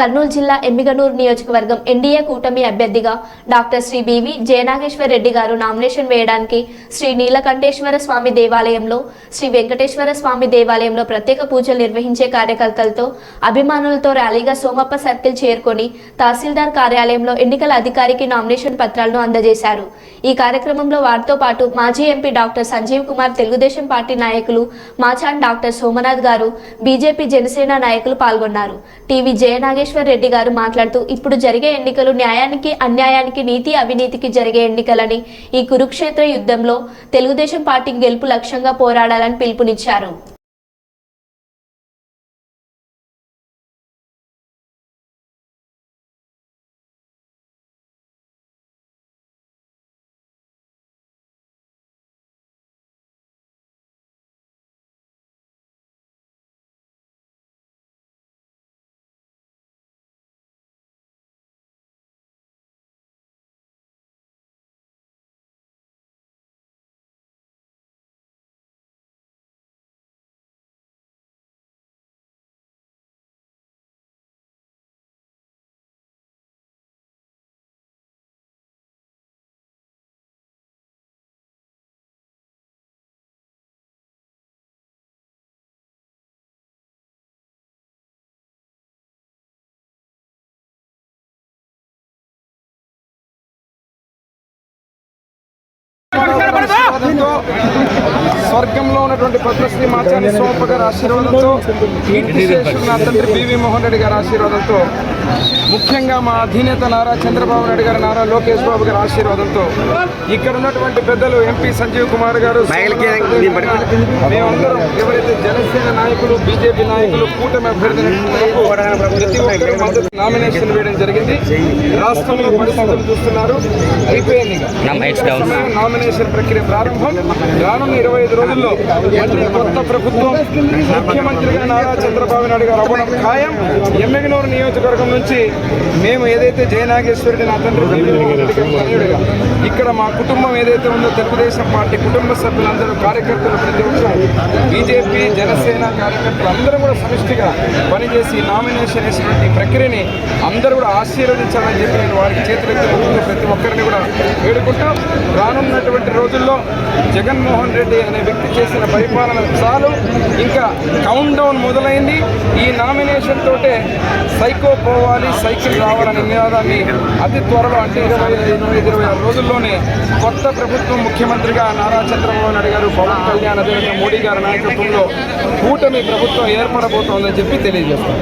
కర్నూలు జిల్లా ఎమ్మిగనూరు నియోజకవర్గం ఎన్డీఏ కూటమి అభ్యర్థిగా doctor Shri B V Jayanageshwar Reddy garu nomination వేయడానికి శ్రీ నీలకంఠేశ్వర స్వామి దేవాలయంలో శ్రీ వెంకటేశ్వర స్వామి దేవాలయంలో ప్రత్యేక పూజలు నిర్వహించే కార్యకర్తలతో అభిమానులతో ర్యాలీగా సోమప్ప సర్కిల్ చేరుకొని తహసీల్దార్ కార్యాలయంలో ఎన్నికల అధికారికి నామినేషన్ పత్రాలను అందజేశారు. ఈ కార్యక్రమంలో వారితో పాటు మాజీ MP doctor Sanjeev Kumar Telugu Desam party నాయకులు మాచాన్ డాక్టర్ సోమనాథ్ గారు బీజేపీ జనసేన నాయకులు పాల్గొన్నారు. టీవీ జయనాగేశ్వర రెడ్డి గారు మాట్లాడుతూ ఇప్పుడు జరిగే ఎన్నికలు న్యాయానికి అన్యాయానికి నీతి అవినీతికి జరిగే ఎన్నికలని ఈ కురుక్షేత్ర యుద్ధంలో తెలుగుదేశం పార్టీ గెలుపు లక్ష్యంగా పోరాడాలని పిలుపునిచ్చారు. Oh, స్వర్గంలో ఉన్నటువంటి పద్మశ్రీ మాచార్య సోమప్ప గారి ఆశీర్వాదంతో నా తండ్రి బివి మోహన్ రెడ్డి గారి ఆశీర్వాదంతో ముఖ్యంగా మా అధినేత నారా చంద్రబాబు నాయుడు గారు నారా లోకేష్ బాబు గారి ఆశీర్వాదంతో ఇక్కడ ఉన్నటువంటి పెద్దలు ఎంపీ సంజీవ్ కుమార్ గారు మేమందరం ఎవరైతే జనసేన నాయకులు బీజేపీ నాయకులు కూటమి అభ్యర్థి ప్రతి ఒక్కరు మద్దతు నామినేషన్ వేయడం జరిగింది. రాష్ట్రంలో పరిస్థితులు చూస్తున్నారు. అయిపోయింది. నామినేషన్ ప్రక్రియ ప్రారంభం. రానున్న ఇరవై ఐదు రోజుల్లో మళ్ళీ కొత్త ప్రభుత్వం ముఖ్యమంత్రిగా నారా చంద్రబాబు నాయుడు గారు అవ్వడం ఖాయం. ఎమ్మెగనూరు నియోజకవర్గం నుంచి మేము ఏదైతే జయనాగేశ్వరుడి నా తండ్రి ఇక్కడ మా కుటుంబం ఏదైతే ఉందో తెలుగుదేశం పార్టీ కుటుంబ సభ్యులందరూ కార్యకర్తలు ప్రతి ఒక్కరు బీజేపీ జనసేన కార్యకర్తలు అందరూ కూడా సమిష్టిగా పనిచేసి నామినేషన్ వేసినటువంటి ప్రక్రియని అందరూ కూడా ఆశీర్వదించాలని చెప్పి నేను వారికి చేతులెత్తి ప్రతి ఒక్కరిని కూడా వేడుకుంటాం. రానున్నటువంటి రోజుల్లో జగన్మోహన్ రెడ్డి అనే వ్యక్తి చేసిన పరిపాలన చాలు. ఇంకా కౌంట్ డౌన్ మొదలైంది. ఈ నామినేషన్ తోటే సైకో పోవాలి సైకిల్ రావాలనే నినాదాన్ని అతి త్వరలో అంటే ఇరవై ఇరవై ఇరవై ఆరు రోజుల్లోనే కొత్త ప్రభుత్వం ముఖ్యమంత్రిగా నారా చంద్రబాబు నాయుడు గారు పవన్ కళ్యాణ్ అదేవిధంగా మోడీ గారి నాయకత్వంలో కూటమి ప్రభుత్వం ఏర్పడబోతోందని చెప్పి తెలియజేస్తాం.